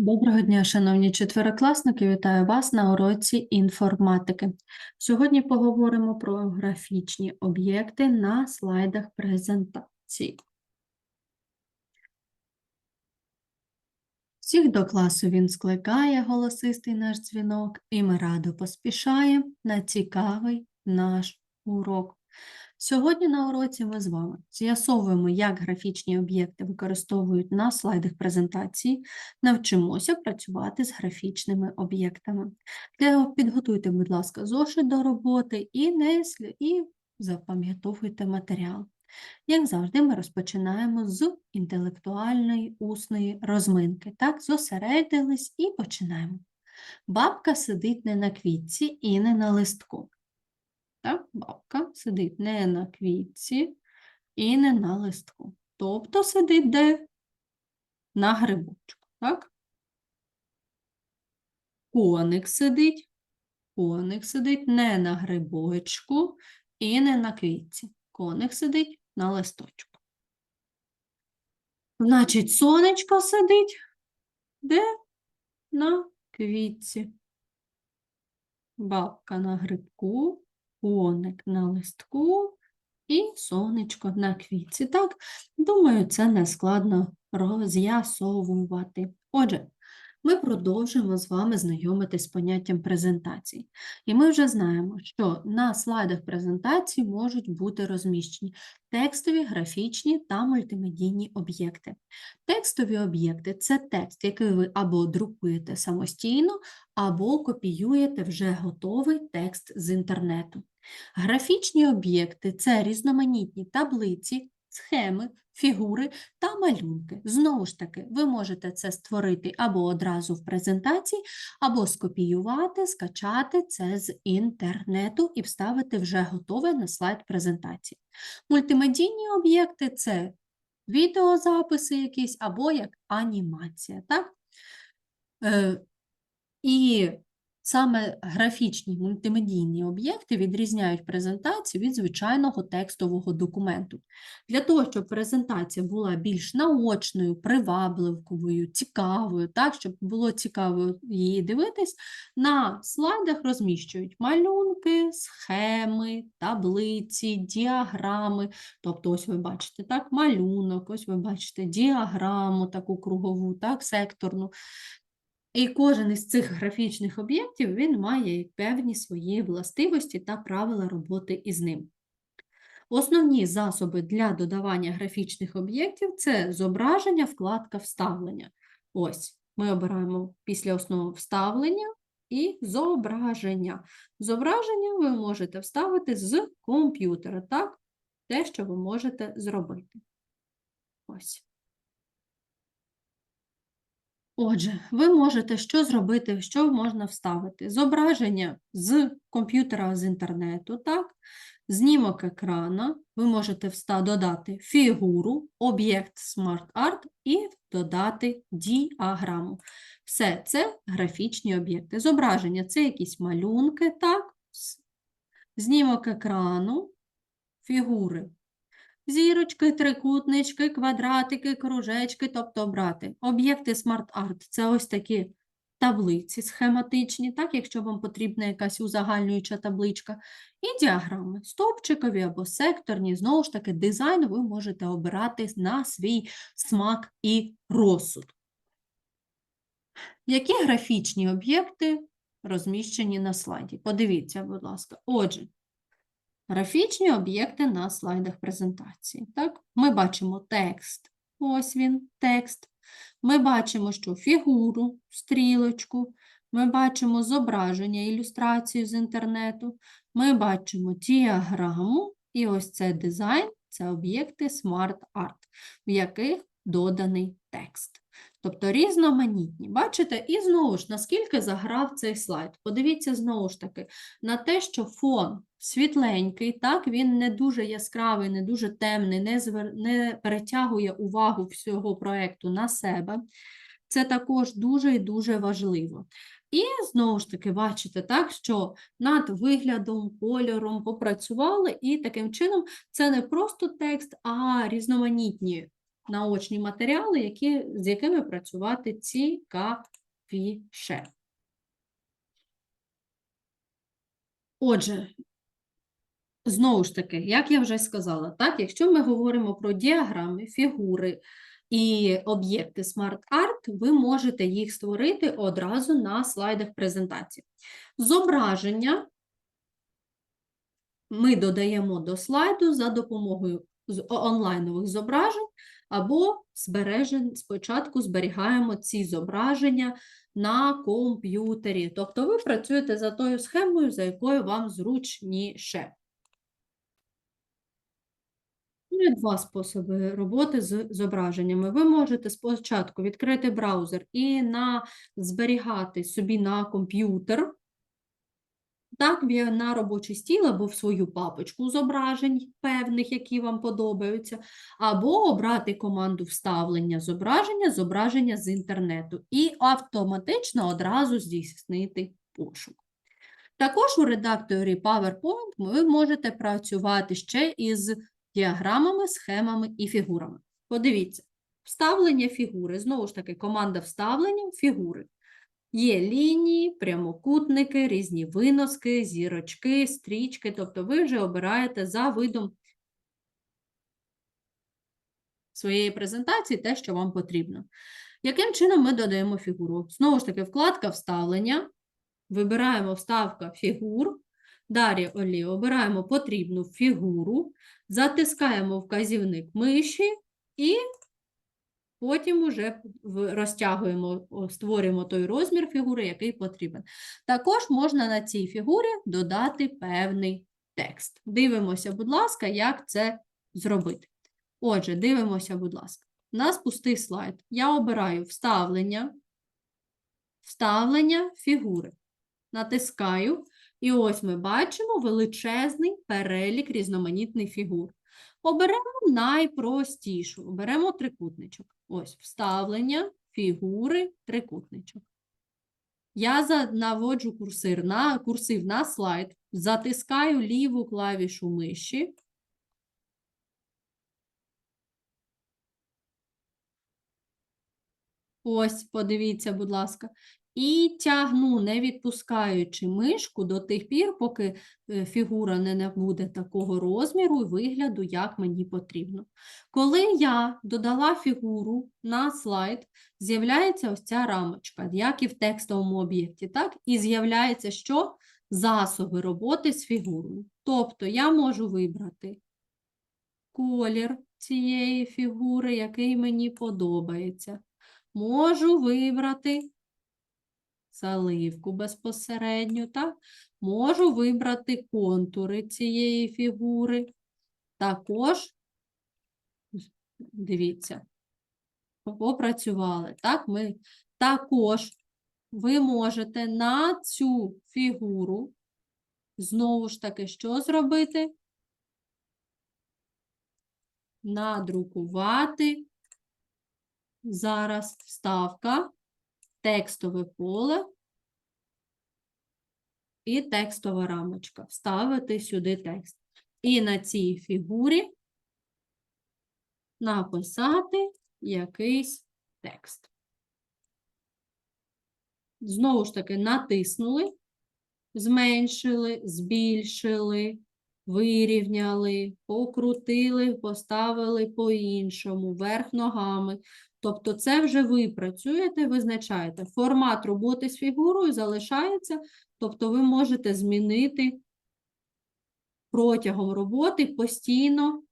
Доброго дня, шановні четверокласники! Вітаю вас на уроці інформатики. Сьогодні поговоримо про графічні об'єкти на слайдах презентації. Всіх до класу він скликає голосистий наш дзвінок, і ми радо поспішаємо на цікавий наш урок. Сьогодні на уроці ми з вами з'ясовуємо, як графічні об'єкти використовують на слайдах презентації, навчимося працювати з графічними об'єктами. Для підготуйте, будь ласка, зошит до роботи і, не, і запам'ятовуйте матеріал. Як завжди, ми розпочинаємо з інтелектуальної усної розминки. Так, зосередились і починаємо. Бабка сидить не на квітці і не на листку. Так, бабка сидить не на квітці і не на листку. Тобто сидить де? На грибочку, так? Коник сидить, коник сидить не на грибочку і не на квітці. Коник сидить на листочку. Значить, сонечко сидить де? На квітці. Бабка на грибку, коник на листку і сонечко на квітці. Так, думаю, це не складно роз'ясовувати. Отже, ми продовжуємо з вами знайомитись з поняттям презентації. І ми вже знаємо, що на слайдах презентації можуть бути розміщені текстові, графічні та мультимедійні об'єкти. Текстові об'єкти це текст, який ви або друкуєте самостійно, або копіюєте вже готовий текст з інтернету. Графічні об'єкти це різноманітні таблиці, схеми, фігури та малюнки. Знову ж таки, ви можете це створити або одразу в презентації, або скопіювати, скачати це з інтернету і вставити вже готове на слайд презентації. Мультимедійні об'єкти це відеозаписи якісь або як анімація. Так? Е, і саме графічні мультимедійні об'єкти відрізняють презентацію від звичайного текстового документу. Для того, щоб презентація була більш наочною, привабливою, цікавою, так, щоб було цікаво її дивитись, на слайдах розміщують малюнки, схеми, таблиці, діаграми. Тобто, ось ви бачите так, малюнок, ось ви бачите діаграму таку кругову, так, секторну. І кожен із цих графічних об'єктів він має певні свої властивості та правила роботи із ним. Основні засоби для додавання графічних об'єктів це зображення, вкладка вставлення. Ось ми обираємо після основи вставлення і зображення. Зображення ви можете вставити з комп'ютера, так? Те, що ви можете зробити. Ось. Отже, ви можете що зробити, що можна вставити? Зображення з комп'ютера з інтернету, так? Знімок екрана, ви можете вста- додати фігуру, об'єкт Smart Art і додати діаграму. Все це графічні об'єкти. Зображення це якісь малюнки, так? Знімок екрану, фігури Зірочки, трикутнички, квадратики, кружечки, тобто брати. Об'єкти Art – це ось такі таблиці схематичні, так, якщо вам потрібна якась узагальнююча табличка. І діаграми стовпчикові або секторні. Знову ж таки, дизайн ви можете обирати на свій смак і розсуд. Які графічні об'єкти розміщені на слайді? Подивіться, будь ласка. Отже, Графічні об'єкти на слайдах презентації. Так? Ми бачимо текст, ось він, текст. Ми бачимо, що фігуру, стрілочку, ми бачимо зображення, ілюстрацію з інтернету, ми бачимо діаграму, і ось це дизайн, це об'єкти Smart Art, в яких доданий текст. Тобто різноманітні. Бачите? І знову ж, наскільки заграв цей слайд. Подивіться знову ж таки на те, що фон світленький, так, він не дуже яскравий, не дуже темний, не, звер... не перетягує увагу всього проєкту на себе. Це також дуже і дуже важливо. І знову ж таки, бачите, так, що над виглядом, кольором попрацювали, і таким чином це не просто текст, а різноманітні наочні матеріали, які, з якими працювати цікавіше. Отже, знову ж таки, як я вже сказала, так, якщо ми говоримо про діаграми, фігури і об'єкти Smart Art, ви можете їх створити одразу на слайдах презентації. Зображення ми додаємо до слайду за допомогою онлайнових зображень, або збережень, спочатку зберігаємо ці зображення на комп'ютері. Тобто ви працюєте за тою схемою, за якою вам зручніше. Є два способи роботи з зображеннями. Ви можете спочатку відкрити браузер і на, зберігати собі на комп'ютер, так, на робочий стіл або в свою папочку зображень певних, які вам подобаються, або обрати команду вставлення зображення, зображення з інтернету, і автоматично одразу здійснити пошук. Також у редакторі PowerPoint ви можете працювати ще із діаграмами, схемами і фігурами. Подивіться, вставлення фігури. Знову ж таки, команда вставлення фігури. Є лінії, прямокутники, різні виноски, зірочки, стрічки. Тобто ви вже обираєте за видом своєї презентації те, що вам потрібно. Яким чином ми додаємо фігуру? Знову ж таки, вкладка вставлення. Вибираємо вставка фігур. Далі Олі, обираємо потрібну фігуру, затискаємо вказівник миші і потім уже розтягуємо, створюємо той розмір фігури, який потрібен. Також можна на цій фігурі додати певний текст. Дивимося, будь ласка, як це зробити. Отже, дивимося, будь ласка. У нас пустий слайд. Я обираю вставлення, вставлення фігури. Натискаю, і ось ми бачимо величезний перелік різноманітних фігур. Оберемо найпростішу, оберемо трикутничок. Ось вставлення, фігури, трикутничок. Я наводжу курсир на, курсив на слайд, затискаю ліву клавішу миші. Ось, подивіться, будь ласка. І тягну, не відпускаючи мишку до тих пір, поки е, фігура не набуде такого розміру і вигляду, як мені потрібно. Коли я додала фігуру на слайд, з'являється ось ця рамочка, як і в текстовому об'єкті, так? І з'являється що? Засоби роботи з фігурою. Тобто я можу вибрати колір цієї фігури, який мені подобається. Можу вибрати заливку безпосередньо, так? Можу вибрати контури цієї фігури. Також, дивіться, попрацювали. Так, ми також ви можете на цю фігуру знову ж таки що зробити? Надрукувати зараз вставка, текстове поле і текстова рамочка. Вставити сюди текст. І на цій фігурі написати якийсь текст. Знову ж таки, натиснули, зменшили, збільшили, вирівняли, покрутили, поставили по-іншому, вверх ногами. Тобто це вже ви працюєте, визначаєте. Формат роботи з фігурою залишається, тобто ви можете змінити протягом роботи постійно.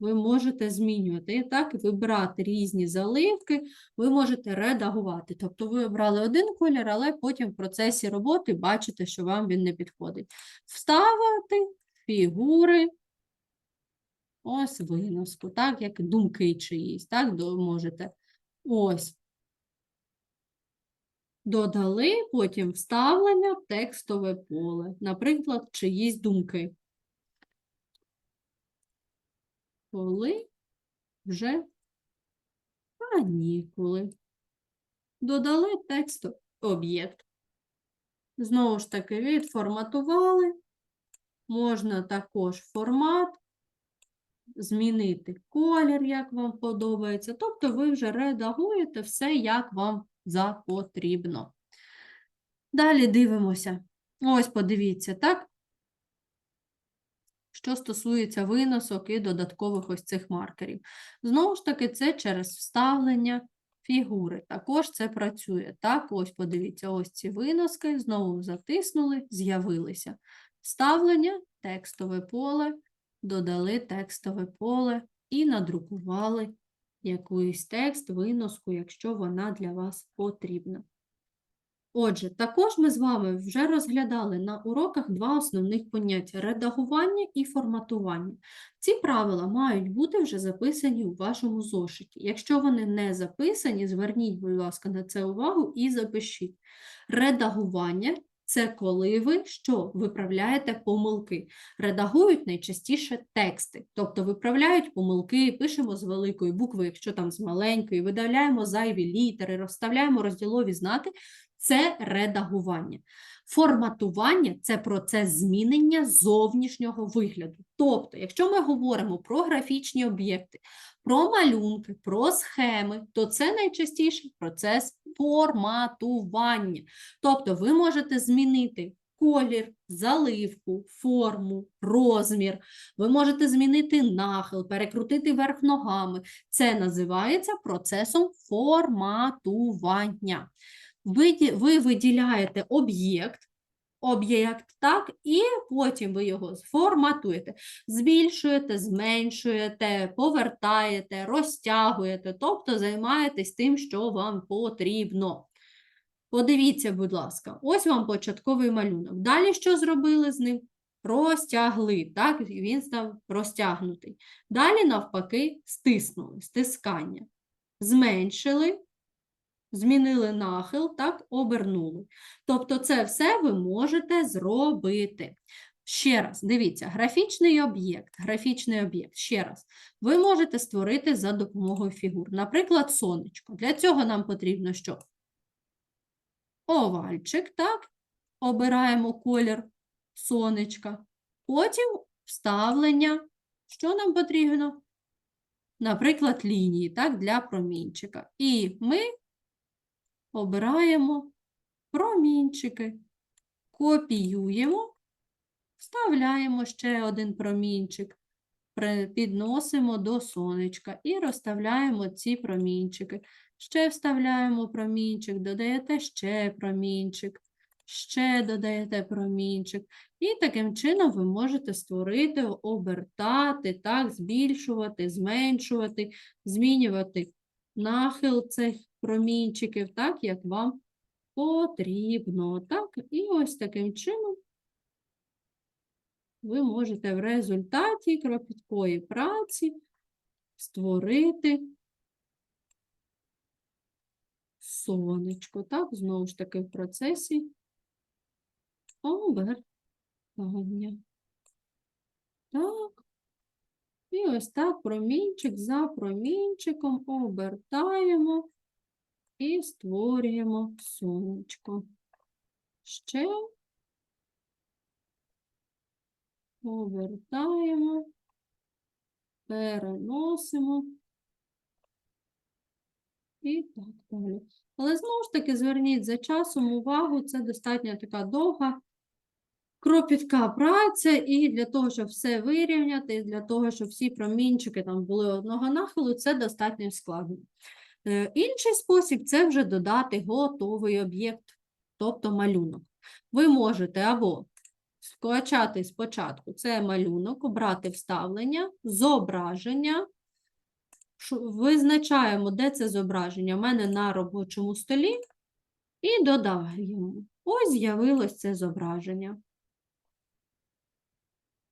Ви можете змінювати, так, вибирати різні заливки, ви можете редагувати. Тобто ви обрали один колір, але потім в процесі роботи бачите, що вам він не підходить. Вставити фігури, ось виноску, так, як думки чиїсь, так, можете. Ось. Додали, потім вставлення в текстове поле, наприклад, чиїсь думки. Коли вже канікули. Додали текстовий об'єкт. Знову ж таки, відформатували. Можна також формат змінити колір, як вам подобається. Тобто ви вже редагуєте все, як вам запотрібно. Далі дивимося. Ось подивіться, так? Що стосується виносок і додаткових ось цих маркерів. Знову ж таки, це через вставлення фігури. Також це працює. Так, ось подивіться, ось ці виноски, знову затиснули, з'явилися. Вставлення, текстове поле, додали текстове поле і надрукували якийсь текст, виноску, якщо вона для вас потрібна. Отже, також ми з вами вже розглядали на уроках два основних поняття редагування і форматування. Ці правила мають бути вже записані у вашому зошиті. Якщо вони не записані, зверніть, будь ласка, на це увагу і запишіть. Редагування це коли ви що виправляєте помилки. Редагують найчастіше тексти, тобто виправляють помилки, пишемо з великої букви, якщо там з маленької, видаляємо зайві літери, розставляємо розділові знаки. Це редагування. Форматування це процес змінення зовнішнього вигляду. Тобто, якщо ми говоримо про графічні об'єкти, про малюнки, про схеми, то це найчастіше процес форматування. Тобто ви можете змінити колір, заливку, форму, розмір, ви можете змінити нахил, перекрутити верх ногами. Це називається процесом форматування. Ви, ви виділяєте об'єкт, об'єкт, так, і потім ви його форматуєте, збільшуєте, зменшуєте, повертаєте, розтягуєте, тобто займаєтесь тим, що вам потрібно. Подивіться, будь ласка, ось вам початковий малюнок. Далі що зробили з ним? Розтягли, так, він став розтягнутий. Далі, навпаки, стиснули, стискання. Зменшили, змінили нахил, так, обернули. Тобто це все ви можете зробити. Ще раз, дивіться, графічний об'єкт, графічний об'єкт, ще раз, ви можете створити за допомогою фігур. Наприклад, сонечко. Для цього нам потрібно що? Овальчик, так, обираємо колір сонечка. Потім вставлення. Що нам потрібно? Наприклад, лінії, так, для промінчика. І ми обираємо промінчики, копіюємо, вставляємо ще один промінчик, підносимо до сонечка і розставляємо ці промінчики. Ще вставляємо промінчик, додаєте ще промінчик, ще додаєте промінчик. І таким чином ви можете створити, обертати, так, збільшувати, зменшувати, змінювати нахил цих промінчиків, так, як вам потрібно. Так? І ось таким чином ви можете в результаті кропіткої праці створити сонечко. Так, знову ж таки, в процесі обертання. Так. І ось так промінчик за промінчиком обертаємо і створюємо сонечко. Ще обертаємо, переносимо. І так далі. Але знову ж таки зверніть за часом увагу, це достатньо така довга, кропітка праця, і для того, щоб все вирівняти, і для того, щоб всі промінчики там були одного нахилу, це достатньо складно. Е, Інший спосіб це вже додати готовий об'єкт, тобто малюнок. Ви можете або скачати спочатку це малюнок, обрати вставлення, зображення, визначаємо, де це зображення. У мене на робочому столі і додаємо. Ось з'явилось це зображення.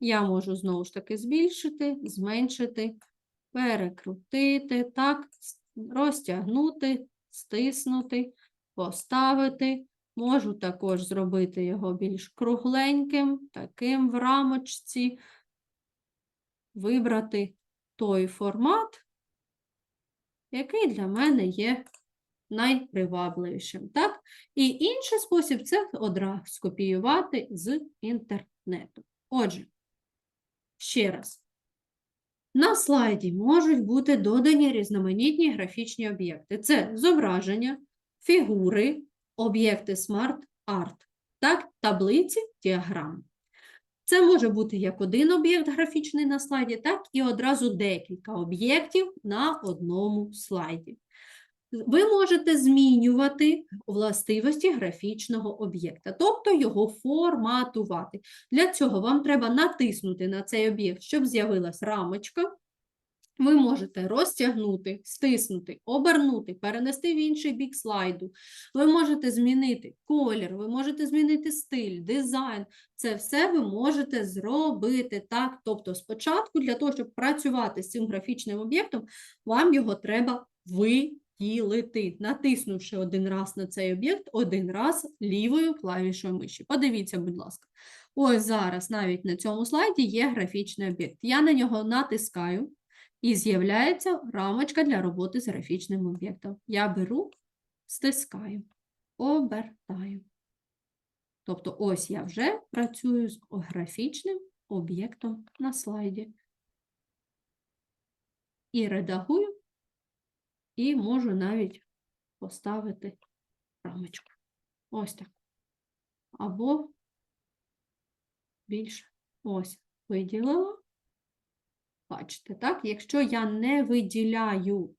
Я можу знову ж таки збільшити, зменшити, перекрутити, так, розтягнути, стиснути, поставити. Можу також зробити його більш кругленьким, таким в рамочці, вибрати той формат, який для мене є найпривабливішим. Так? І інший спосіб це одразу скопіювати з інтернету. Отже, ще раз. На слайді можуть бути додані різноманітні графічні об'єкти. Це зображення, фігури, об'єкти Art, так, таблиці, діаграми. Це може бути як один об'єкт графічний на слайді, так і одразу декілька об'єктів на одному слайді. Ви можете змінювати властивості графічного об'єкта, тобто його форматувати. Для цього вам треба натиснути на цей об'єкт, щоб з'явилась рамочка. Ви можете розтягнути, стиснути, обернути, перенести в інший бік слайду. Ви можете змінити колір, ви можете змінити стиль, дизайн. Це все ви можете зробити так. Тобто, спочатку, для того, щоб працювати з цим графічним об'єктом, вам його треба виділити, натиснувши один раз на цей об'єкт, один раз лівою клавішою миші. Подивіться, будь ласка. Ось зараз навіть на цьому слайді є графічний об'єкт. Я на нього натискаю. І з'являється рамочка для роботи з графічним об'єктом. Я беру, стискаю, обертаю. Тобто ось я вже працюю з графічним об'єктом на слайді. І редагую, і можу навіть поставити рамочку. Ось так. Або більше. Ось, виділила. Бачите, так? Якщо я не виділяю,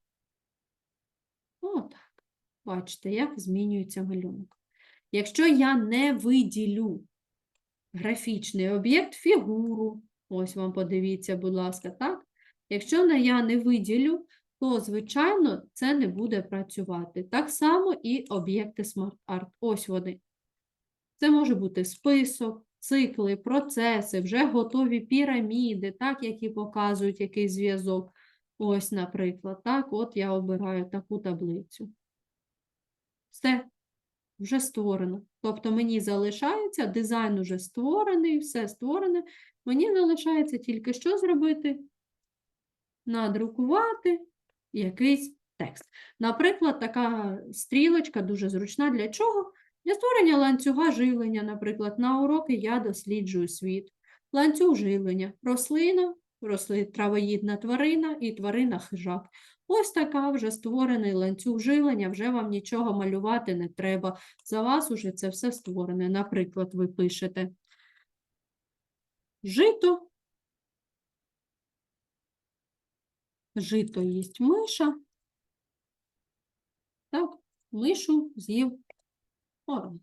отак, бачите, як змінюється малюнок. Якщо я не виділю графічний об'єкт, фігуру, ось вам подивіться, будь ласка, так? Якщо я не виділю, то, звичайно, це не буде працювати. Так само і об'єкти Art. Ось вони. Це може бути список, цикли, процеси, вже готові піраміди, так, які показують якийсь зв'язок. Ось, наприклад, так, от я обираю таку таблицю. Все, вже створено. Тобто мені залишається, дизайн уже створений, все створене. Мені залишається тільки що зробити? Надрукувати якийсь текст. Наприклад, така стрілочка дуже зручна для чого? Для створення ланцюга живлення, наприклад, на уроки я досліджую світ. Ланцюг живлення, рослина, росли, травоїдна тварина і тварина хижак. Ось така вже створений ланцюг живлення, вже вам нічого малювати не треба. За вас уже це все створене. Наприклад, ви пишете жито, жито їсть миша. Так, мишу з'їв Ворон.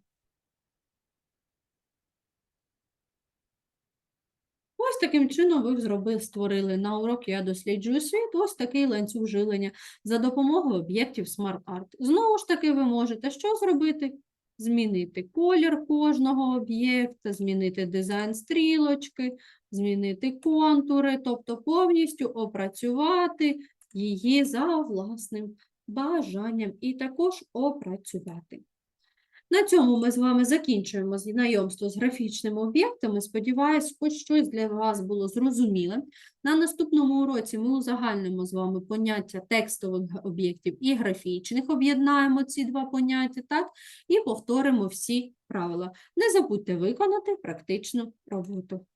Ось таким чином ви зробили, створили на урок «Я досліджую світ» ось такий ланцюг жилення за допомогою об'єктів Smart Art. Знову ж таки, ви можете що зробити? Змінити колір кожного об'єкта, змінити дизайн стрілочки, змінити контури, тобто повністю опрацювати її за власним бажанням і також опрацювати. На цьому ми з вами закінчуємо знайомство з графічними об'єктами. Сподіваюсь, хоч щось для вас було зрозуміле. На наступному уроці ми узагальнимо з вами поняття текстових об'єктів і графічних, об'єднаємо ці два поняття, так, і повторимо всі правила. Не забудьте виконати практичну роботу.